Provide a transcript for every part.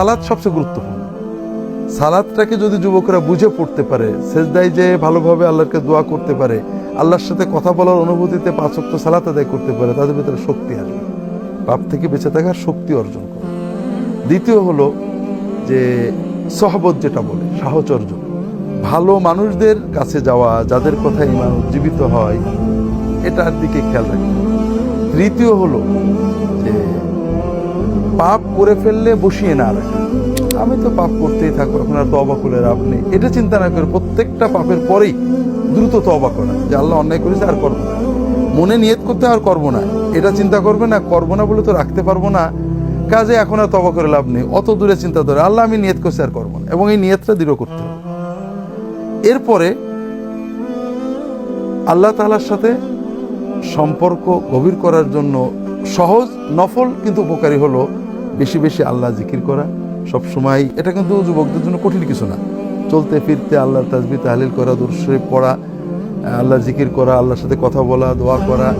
সালাদ সবচেয়ে গুরুত্বপূর্ণ। সালাদটাকে যদি যুবকরা বুঝে পড়তে পারে, সেজদায় যে ভালোভাবে আল্লাহকে দোয়া করতে পারে, আল্লাহর সাথে কথা বলার অনুভূতিতে পাঁচক্ত সালাত আদায় করতে পারে, তাদের ভিতরে শক্তি আসবে। পাপ থেকে বেঁচে থাকার শক্তি অর্জন করে। দ্বিতীয় হলো যে সহবত যেটা বলে সাহচর্য ভালো মানুষদের কাছে যাওয়া, যাদের কথা ইমান উজ্জীবিত হয়, এটার দিকে খেয়াল রাখতে তৃতীয় হলো যে পাপ করে ফেললে বসিয়ে না রাখা। আমি তো পাপ করতেই থাকব, এখন আর তবা করে লাভ নেই। এটা চিন্তা না করে প্রত্যেকটা পাপের পরেই দ্রুত তবা করা, যে আল্লাহ অন্যায় করেছে আর করব না। মনে নিয়ত করতে আর করব না। এটা চিন্তা করবে না, করব না বলে তো রাখতে পারব না। কাজে এখন আর তবা করে লাভ নেই। অত দূরে চিন্তা ধরে, আল্লাহ আমি নিয়ত করছি আর করব না। এবং এই নিয়তটা দৃঢ় করতে হবে। এরপরে আল্লাহ তালার সাথে সম্পর্ক গভীর করার জন্য সহজ, নফল, কিন্তু উপকারী হলো বেশি বেশি আল্লাহ জিকির করা। সব সময় এটা কিন্তু যুবকদের জন্য কঠিন কিছু না। চলতে, ফিরতে, আল্লাহর তাজবি তাহলিল করা দূর শরীফ পড়া, আল্লাহ জিকির করা, আল্লাহর সাথে কথা বলা, দোয়া করা।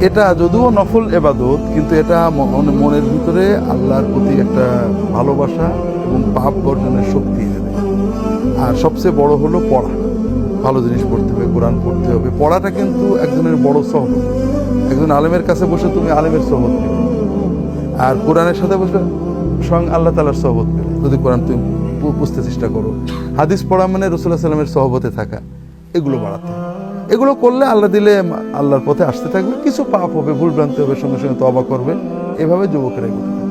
এটা যদিও নফল এবাদত, কিন্তু এটা মন- মনের ভিতরে আল্লাহর প্রতি একটা ভালোবাসা এবং পাপ বর্জনের শক্তি এনে আর সবচেয়ে বড় হলো পড়া। ভালো জিনিস পড়তে হবে, কোরআন পড়তে হবে। পড়াটা কিন্তু একজনের বড় সহবত একজন আলেমের কাছে বসে তুমি আলেমের সহবত পেলে। আর কোরআনের সাথে বসে স্বয়ং আল্লাহ তালার সহবত পেলে। যদি কোরআন তুমি বুঝতে চেষ্টা করো। হাদিস পড়া মানে রসুল্লাহ সাল্লামের সহবতে থাকা। এগুলো বাড়াতে এগুলো করলে আল্লাহ দিলে আল্লাহর পথে আসতে থাকবে। কিছু পাপ হবে, ভুল ভ্রান্তি হবে, সঙ্গে সঙ্গে তবা করবে। এভাবে যুবকেরা থাকবে